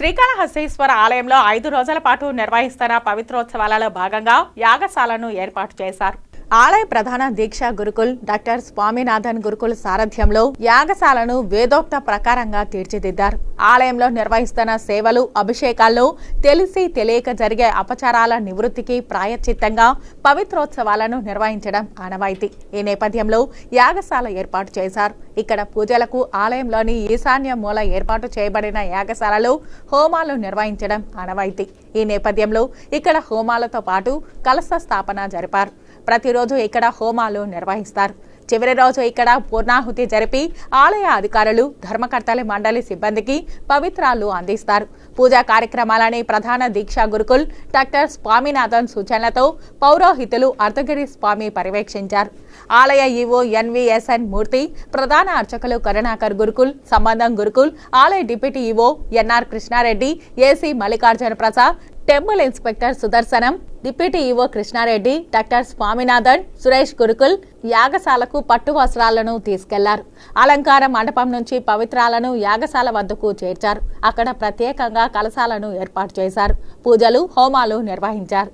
శ్రీకాళహస్తీశ్వర ఆలయంలో ఐదు రోజుల పాటు నిర్వహిస్తున్న పవిత్రోత్సవాలలో భాగంగా యాగశాలను ఏర్పాటు చేశారు. ఆలయ ప్రధాన దీక్ష గురుకుల్ డాక్టర్ స్వామినాథన్ గురుకుల్ సారథ్యంలో యాగశాలను వేదోక్త ప్రకారంగా తీర్చిదిద్దారు. ఆలయంలో నిర్వహిస్తున్న సేవలు అభిషేకాల్లో తెలిసి తెలియక జరిగే అపచారాల నివృత్తికి ప్రాయశ్చిత్తంగా పవిత్రోత్సవాలను నిర్వహించడం ఆనవాయితీ. ఈ నేపథ్యంలో యాగశాల ఏర్పాటు చేశారు. ఇక్కడ పూజలకు ఆలయంలోని ఈశాన్య మూల ఏర్పాటు చేయబడిన యాగశాలలో హోమాలు నిర్వహించడం ఆనవాయితీ. ఈ నేపథ్యంలో ఇక్కడ హోమాలతో పాటు కలశ స్థాపన జరిపారు. ప్రతిరోజు ఇక్కడ హోమాలు నిర్వహిస్తారు. చివరి రోజు ఇక్కడ పూర్ణాహుతి జరిపి ఆలయ అధికారులు ధర్మకర్తల మండలి సిబ్బందికి పవిత్రాలు అందిస్తారు. పూజా కార్యక్రమాలని ప్రధాన దీక్షా గురుకుల్ డాక్టర్ స్వామినాథన్ సూచనలతో పౌరోహితులు అర్ధగిరి స్వామి పర్యవేక్షించారు. ఆలయ ఈవో ఎన్విఎస్ఎన్ మూర్తి ప్రధాన అర్చకులు కరుణాకర్ గురుకుల్ సంబంధం గురుకుల్ ఆలయ deputy EO NR Krishna Reddy AC Mallikarjuna Prasad temple inspector Sudarshanam deputy EO Krishna Reddy doctor Swaminathan Suresh Gurukul యాగశాలకు పట్టు వస్త్రాలను తీసుకెళ్ళారు. అలంకార మండపం నుంచి పవిత్రాలను యాగశాల వద్దకు చేర్చారు. అక్కడ ప్రత్యేకంగా కలశాలను ఏర్పాటు చేశారు. పూజలు హోమాలు నిర్వహించారు.